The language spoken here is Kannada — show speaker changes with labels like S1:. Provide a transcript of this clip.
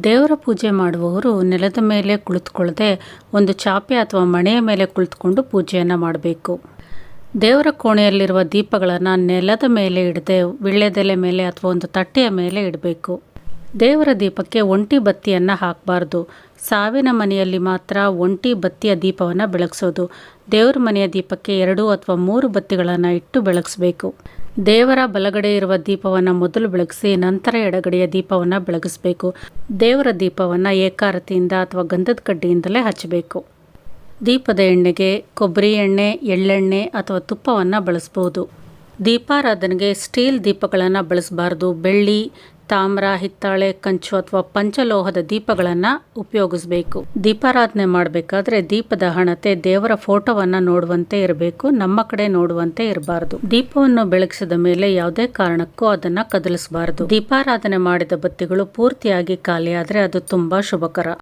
S1: ದೇವರ ಪೂಜೆ ಮಾಡುವವರು ನೆಲದ ಮೇಲೆ ಕುಳಿತುಕೊಳ್ಳದೆ ಒಂದು ಚಾಪೆ ಅಥವಾ ಮಣೆಯ ಮೇಲೆ ಕುಳಿತುಕೊಂಡು ಪೂಜೆಯನ್ನು ಮಾಡಬೇಕು. ದೇವರ ಕೋಣೆಯಲ್ಲಿರುವ ದೀಪಗಳನ್ನು ನೆಲದ ಮೇಲೆ ಇಡದೆ, ವಿಳ್ಯದೆಲೆ ಮೇಲೆ ಅಥವಾ ಒಂದು ತಟ್ಟೆಯ ಮೇಲೆ ಇಡಬೇಕು. ದೇವರ ದೀಪಕ್ಕೆ ಒಂಟಿ ಬತ್ತಿಯನ್ನು ಹಾಕಬಾರ್ದು. ಸಾವಿನ ಮನೆಯಲ್ಲಿ ಮಾತ್ರ ಒಂಟಿ ಬತ್ತಿಯ ದೀಪವನ್ನು ಬೆಳಗಿಸೋದು. ದೇವರ ಮನೆಯ ದೀಪಕ್ಕೆ ಎರಡು ಅಥವಾ ಮೂರು ಬತ್ತಿಗಳನ್ನು ಇಟ್ಟು ಬೆಳಗಿಸಬೇಕು. ದೇವರ ಬಲಗಡೆ ಇರುವ ದೀಪವನ್ನು ಮೊದಲು ಬೆಳಗಿಸಿ ನಂತರ ಎಡಗಡೆಯ ದೀಪವನ್ನು ಬೆಳಗಿಸ್ಬೇಕು. ದೇವರ ದೀಪವನ್ನು ಏಕಾರತಿಯಿಂದ ಅಥವಾ ಗಂಧದ ಕಡ್ಡಿಯಿಂದಲೇ ಹಚ್ಚಬೇಕು. ದೀಪದ ಎಣ್ಣೆಗೆ ಕೊಬ್ಬರಿ ಎಣ್ಣೆ, ಎಳ್ಳೆಣ್ಣೆ ಅಥವಾ ತುಪ್ಪವನ್ನು ಬಳಸ್ಬೋದು. ದೀಪಾರಾಧನೆಗೆ ಸ್ಟೀಲ್ ದೀಪಗಳನ್ನು ಬಳಸಬಾರ್ದು. ಬೆಳ್ಳಿ ತಾಮ್ರ, ಹಿತ್ತಾಳೆ, ಕಂಚು ಅಥವಾ ಪಂಚಲೋಹದ ದೀಪಗಳನ್ನು ಉಪಯೋಗಿಸಬೇಕು. ದೀಪಾರಾಧನೆ ಮಾಡಬೇಕಾದ್ರೆ ದೀಪದ ಹಣತೆ ದೇವರ ಫೋಟೋವನ್ನು ನೋಡುವಂತೆ ಇರಬೇಕು, ನಮ್ಮ ಕಡೆ ನೋಡುವಂತೆ ಇರಬಾರದು. ದೀಪವನ್ನು ಬೆಳಗಿಸಿದ ಮೇಲೆ ಯಾವುದೇ ಕಾರಣಕ್ಕೂ ಅದನ್ನು ಕದಲಿಸಬಾರದು. ದೀಪಾರಾಧನೆ ಮಾಡಿದ ಬತ್ತಿಗಳು ಪೂರ್ತಿಯಾಗಿ ಖಾಲಿಯಾದರೆ ಅದು ತುಂಬಾ ಶುಭಕರ.